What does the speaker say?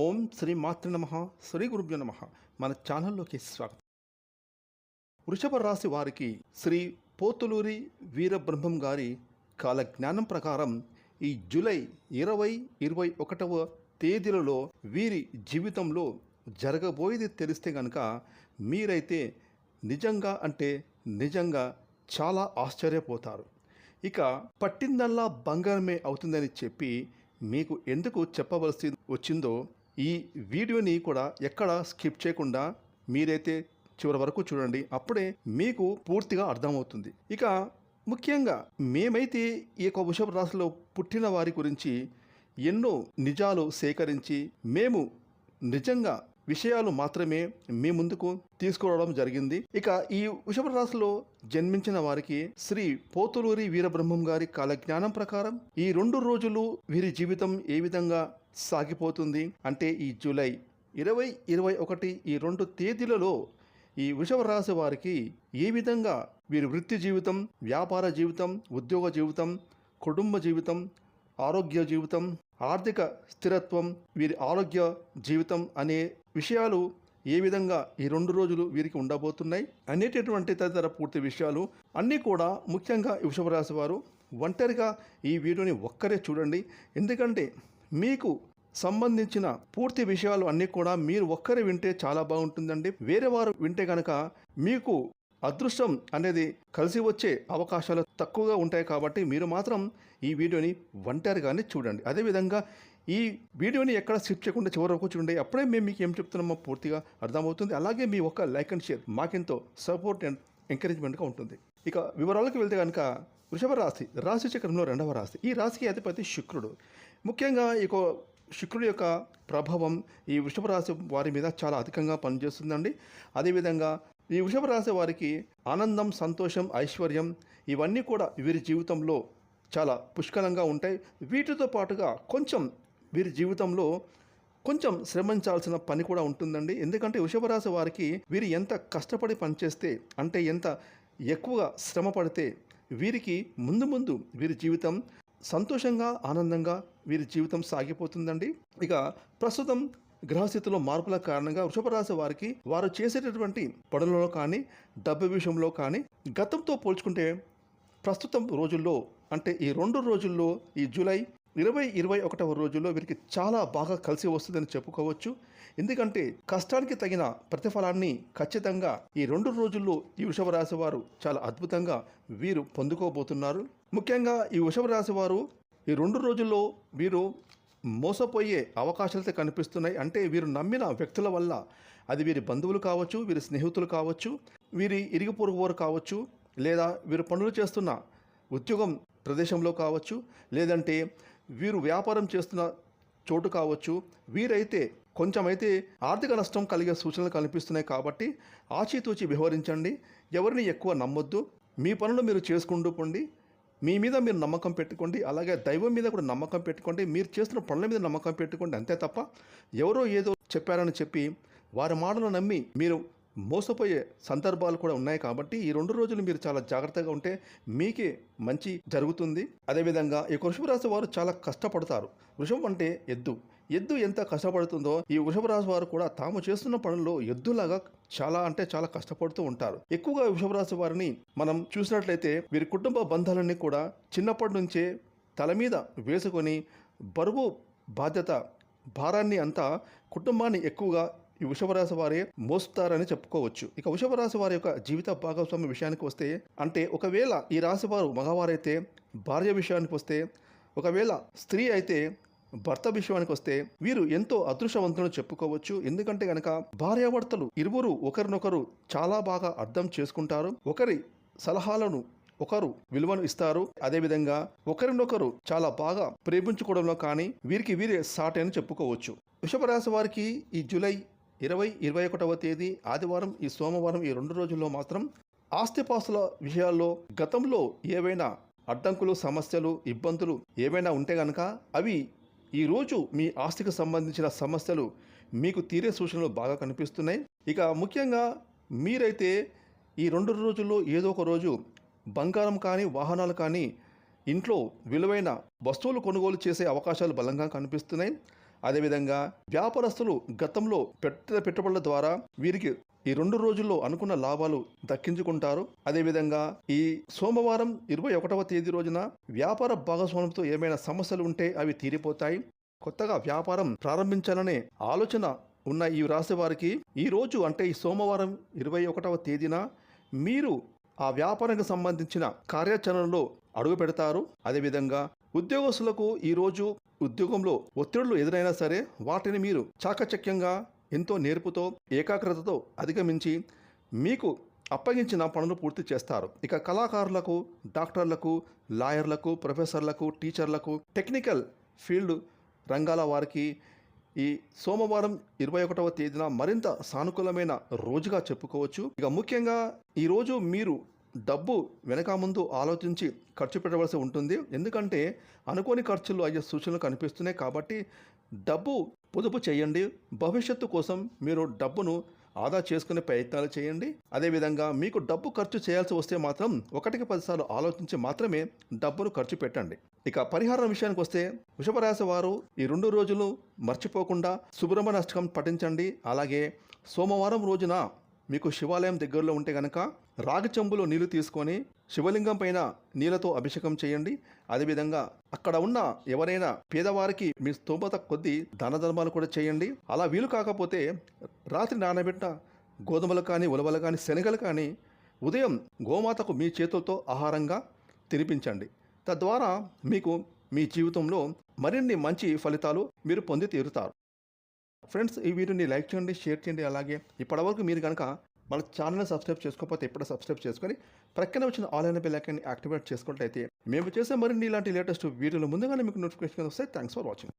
ఓం శ్రీ మాతృ నమ శ్రీ గురుభ్యో నమ. మన ఛానల్లోకి స్వాగతం. వృషభ రాశి వారికి శ్రీ పోతులూరి వీరబ్రహ్మం గారి కాలజ్ఞానం ప్రకారం ఈ జూలై ఇరవై ఇరవై ఒకటవ తేదీలలో వీరి జీవితంలో జరగబోయేది తెలిస్తే కనుక మీరైతే నిజంగా అంటే నిజంగా చాలా ఆశ్చర్యపోతారు. ఇక పట్టిందల్లా బంగారమే అవుతుందని చెప్పి మీకు ఎందుకు చెప్పవలసి వచ్చిందో ఈ వీడియోని కూడా ఎక్కడ స్కిప్ చేయకుండా మీరైతే చివరి వరకు చూడండి. అప్పుడే మీకు పూర్తిగా అర్థమవుతుంది. ఇక ముఖ్యంగా మేమైతే ఈ యొక్క వృషభ రాశిలో పుట్టిన వారి గురించి ఎన్నో నిజాలు సేకరించి మేము నిజంగా విషయాలు మాత్రమే మీ ముందుకు తీసుకురావడం జరిగింది. ఇక ఈ వృషభ రాశిలో జన్మించిన వారికి శ్రీ పోతులూరి వీరబ్రహ్మం గారి కాలజ్ఞానం ప్రకారం ఈ రెండు రోజులు వీరి జీవితం ఏ విధంగా సాగిపోతుంది అంటే ఈ జూలై ఇరవై ఇరవై ఒకటి ఈ రెండు తేదీలలో ఈ వృషభ రాశి వారికి ఏ విధంగా వీరి వృత్తి జీవితం వ్యాపార జీవితం ఉద్యోగ జీవితం కుటుంబ జీవితం ఆరోగ్య జీవితం ఆర్థిక స్థిరత్వం వీరి ఆరోగ్య జీవితం అనే విషయాలు ఏ విధంగా ఈ రెండు రోజులు వీరికి ఉండబోతున్నాయి అనేటటువంటి తదితర పూర్తి విషయాలు అన్నీ కూడా ముఖ్యంగా ఈ వృషభ రాశి వారు. ఒంటరిగా ఈ వీడియోని ఒక్కరే చూడండి. ఎందుకంటే మీకు సంబంధించిన పూర్తి విషయాలు అన్నీ కూడా మీరు ఒక్కరే వింటే చాలా బాగుంటుందండి. వేరే వారు వింటే కనుక మీకు అదృష్టం అనేది కలిసి వచ్చే అవకాశాలు తక్కువగా ఉంటాయి కాబట్టి మీరు మాత్రం ఈ వీడియోని ఒంటరిగానే చూడండి. అదేవిధంగా ఈ వీడియోని ఎక్కడ స్కిప్ చేయకుండా చివరి వరకు చూడండి. అప్పుడే మేము మీకు ఏం చెప్తున్నామో పూర్తిగా అర్థమవుతుంది. అలాగే మీ ఒక్క లైక్ అండ్ షేర్ మాకెంతో సపోర్ట్ అండ్ ఎంకరేజ్మెంట్గా ఉంటుంది. ఇక వివరాలకు వెళ్తే కనుక వృషభ రాశి రాశి చక్రంలో రెండవ రాశి. ఈ రాశికి అధిపతి శుక్రుడు. ముఖ్యంగా ఈ శుక్రుడు యొక్క ప్రభావం ఈ వృషభ రాశి వారి మీద చాలా అధికంగా పనిచేస్తుందండి. అదేవిధంగా ఈ వృషభ రాశి వారికి ఆనందం సంతోషం ఐశ్వర్యం ఇవన్నీ కూడా వీరి జీవితంలో చాలా పుష్కలంగా ఉంటాయి. వీటితో పాటుగా కొంచెం వీరి జీవితంలో కొంచెం శ్రమించాల్సిన పని కూడా ఉంటుందండి. ఎందుకంటే వృషభ రాశి వారికి వీరు ఎంత కష్టపడి పనిచేస్తే అంటే ఎంత ఎక్కువగా శ్రమ పడితే వీరికి ముందు ముందు వీరి జీవితం సంతోషంగా ఆనందంగా వీరి జీవితం సాగిపోతుందండి. ఇక ప్రస్తుతం గ్రహస్థితిలో మార్పుల కారణంగా వృషభ రాశి వారికి వారు చేసేటటువంటి పనులలో కానీ డబ్బు విషయంలో కానీ గతంతో పోల్చుకుంటే ప్రస్తుతం రోజుల్లో అంటే ఈ రెండు రోజుల్లో ఈ జూలై ఇరవై ఇరవై ఒకటవ రోజుల్లో వీరికి చాలా బాగా కలిసి వస్తుందని చెప్పుకోవచ్చు. ఎందుకంటే కష్టానికి తగిన ప్రతిఫలాన్ని ఖచ్చితంగా ఈ రెండు రోజుల్లో ఈ వృషభ రాశి వారు చాలా అద్భుతంగా వీరు పొందుకోబోతున్నారు. ముఖ్యంగా ఈ వృషభ రాశి వారు ఈ రెండు రోజుల్లో వీరు మోసపోయే అవకాశాలతో కనిపిస్తున్నాయి. అంటే వీరు నమ్మిన వ్యక్తుల వల్ల. అది వీరి బంధువులు కావచ్చు వీరి స్నేహితులు కావచ్చు వీరి ఇరుగు పొరుగు కావచ్చు లేదా వీరు పనులు చేస్తున్న ఉద్యోగం ప్రదేశంలో కావచ్చు లేదంటే వీరు వ్యాపారం చేస్తున్న చోటు కావచ్చు. వీరైతే కొంచెమైతే ఆర్థిక నష్టం కలిగే సూచనలు కనిపిస్తున్నాయి కాబట్టి ఆచితూచి వ్యవహరించండి. ఎవరిని ఎక్కువ నమ్మొద్దు. మీ పనులు మీరు చేసుకుంటూ పండి మీ మీద మీరు నమ్మకం పెట్టుకోండి అలాగే దైవం మీద కూడా నమ్మకం పెట్టుకోండి మీరు చేస్తున్న పనుల మీద నమ్మకం పెట్టుకోండి అంతే తప్ప ఎవరో ఏదో చెప్పారని చెప్పి వారి మాటలు నమ్మి మీరు మోసపోయే సందర్భాలు కూడా ఉన్నాయి కాబట్టి ఈ రెండు రోజులు మీరు చాలా జాగ్రత్తగా ఉంటే మీకే మంచి జరుగుతుంది. అదేవిధంగా ఈ వృషభ రాశి వారు చాలా కష్టపడతారు. వృషభం అంటే ఎద్దు. ఎద్దు ఎంత కష్టపడుతుందో ఈ వృషభ రాశి వారు కూడా తాము చేస్తున్న పనుల్లో ఎద్దులాగా చాలా అంటే చాలా కష్టపడుతూ ఉంటారు. ఎక్కువగా వృషభ రాశి వారిని మనం చూసినట్లయితే వీరి కుటుంబ బంధాలన్నీ కూడా చిన్నప్పటి నుంచే తల మీద వేసుకొని బరువు బాధ్యత భారాన్ని అంతా కుటుంబాన్ని ఎక్కువగా ఈ వృషభరాశి వారే మోస్తారని చెప్పుకోవచ్చు. ఇక వృషభరాశి వారి యొక్క జీవిత భాగస్వామ్య విషయానికి వస్తే అంటే ఒకవేళ ఈ రాశి వారు మగవారైతే భార్య విషయానికి వస్తే ఒకవేళ స్త్రీ అయితే భర్త విషయానికి వస్తే వీరు ఎంతో అదృష్టవంతులను చెప్పుకోవచ్చు. ఎందుకంటే గనక భార్యాభర్తలు ఇరువురు ఒకరినొకరు చాలా బాగా అర్థం చేసుకుంటారు. ఒకరి సలహాలను ఒకరు విలువను ఇస్తారు. అదేవిధంగా ఒకరినొకరు చాలా బాగా ప్రేమించుకోవడంలో కానీ వీరికి వీరే సాటి అని చెప్పుకోవచ్చు. వృషభ రాశి వారికి ఈ జూలై ఇరవై ఇరవై ఒకటవ తేదీ ఆదివారం ఈ సోమవారం ఈ రెండు రోజుల్లో మాత్రం ఆస్తిపాస్తుల విషయాల్లో గతంలో ఏవైనా అడ్డంకులు సమస్యలు ఇబ్బందులు ఏవైనా ఉంటే గనక అవి ఈరోజు మీ ఆస్తికి సంబంధించిన సమస్యలు మీకు తీరే సూచనలు బాగా కనిపిస్తున్నాయి. ఇక ముఖ్యంగా మీరైతే ఈ రెండు రోజుల్లో ఏదో ఒక రోజు బంగారం కానీ వాహనాలు కానీ ఇంట్లో విలువైన వస్తువులు కొనుగోలు చేసే అవకాశాలు బలంగా కనిపిస్తున్నాయి. అదేవిధంగా వ్యాపారస్తులు గతంలో పెద్ద పెట్టుబడుల ద్వారా వీరికి ఈ రెండు రోజుల్లో అనుకున్న లాభాలు దక్కించుకుంటారు. అదేవిధంగా ఈ సోమవారం ఇరవై ఒకటవ తేదీ రోజున వ్యాపార భాగస్వామ్యంతో ఏమైనా సమస్యలు ఉంటే అవి తీరిపోతాయి. కొత్తగా వ్యాపారం ప్రారంభించాలనే ఆలోచన ఉన్న ఈ రాశి వారికి ఈ రోజు అంటే ఈ సోమవారం ఇరవై ఒకటవ తేదీన మీరు ఆ వ్యాపారానికి సంబంధించిన కార్యాచరణలో అడుగు పెడతారు. అదేవిధంగా ఉద్యోగస్తులకు ఈరోజు ఉద్యోగంలో ఒత్తిడులు ఎదురైనా సరే వాటిని మీరు చాకచక్యంగా ఎంతో నేర్పుతో ఏకాగ్రతతో అధిగమించి మీకు అప్పగించిన పనులు పూర్తి చేస్తారు. ఇక కళాకారులకు డాక్టర్లకు లాయర్లకు ప్రొఫెసర్లకు టీచర్లకు టెక్నికల్ ఫీల్డ్ రంగాల వారికి ఈ సోమవారం ఇరవై ఒకటవ తేదీన మరింత సానుకూలమైన రోజుగా చెప్పుకోవచ్చు. ఇక ముఖ్యంగా ఈరోజు మీరు డబ్బు వెనక ముందు ఆలోచించి ఖర్చు పెట్టవలసి ఉంటుంది. ఎందుకంటే అనుకోని ఖర్చులు అయ్యే సూచనలు కనిపిస్తున్నాయి కాబట్టి డబ్బు పొదుపు చేయండి. భవిష్యత్తు కోసం మీరు డబ్బును ఆదా చేసుకునే ప్రయత్నాలు చేయండి. అదేవిధంగా మీకు డబ్బు ఖర్చు చేయాల్సి వస్తే మాత్రం ఒకటికి పదిసార్లు ఆలోచించి మాత్రమే డబ్బును ఖర్చు పెట్టండి. ఇక పరిహారం విషయానికి వస్తే వృషభరాశి వారు ఈ రెండు రోజులు మర్చిపోకుండా సుబ్రహ్మణ్య అష్టకం పఠించండి. అలాగే సోమవారం రోజున మీకు శివాలయం దగ్గరలో ఉంటే గనక రాగి చెంబులో నీళ్ళు తీసుకొని శివలింగం పైన నీళ్ళతో అభిషేకం చేయండి. అదేవిధంగా అక్కడ ఉన్న ఎవరైనా పేదవారికి మీ స్తోమత కొద్దీ దాన ధర్మాలు కూడా చేయండి. అలా వీలు కాకపోతే రాత్రి నానబెట్టిన గోధుమలు కానీ ఉలవలు కానీ శనగలు కానీ ఉదయం గోమాతకు మీ చేతులతో ఆహారంగా తినిపించండి. తద్వారా మీకు మీ జీవితంలో మరిన్ని మంచి ఫలితాలు మీరు పొంది తీరుతారు. ఫ్రెండ్స్ ఈ వీడియోని లైక్ చేయండి షేర్ చేయండి. అలాగే ఇప్పటివరకు మీరు కనుక మన ఛానల్ని సబ్స్క్రైబ్ చేసుకోకపోతే ఇప్పుడు సబ్స్క్రైబ్ చేసుకొని ప్రక్కన వచ్చిన ఆన్లైన్ బెల్ యాక్టివేట్ యాక్టివేట్ అయితే మేము చేసే మరిన్ని ఇలాంటి లేటెస్ట్ వీడియోలు ముందుగానే మీకు నోటిఫికేషన్ వస్తాయి. Thanks for watching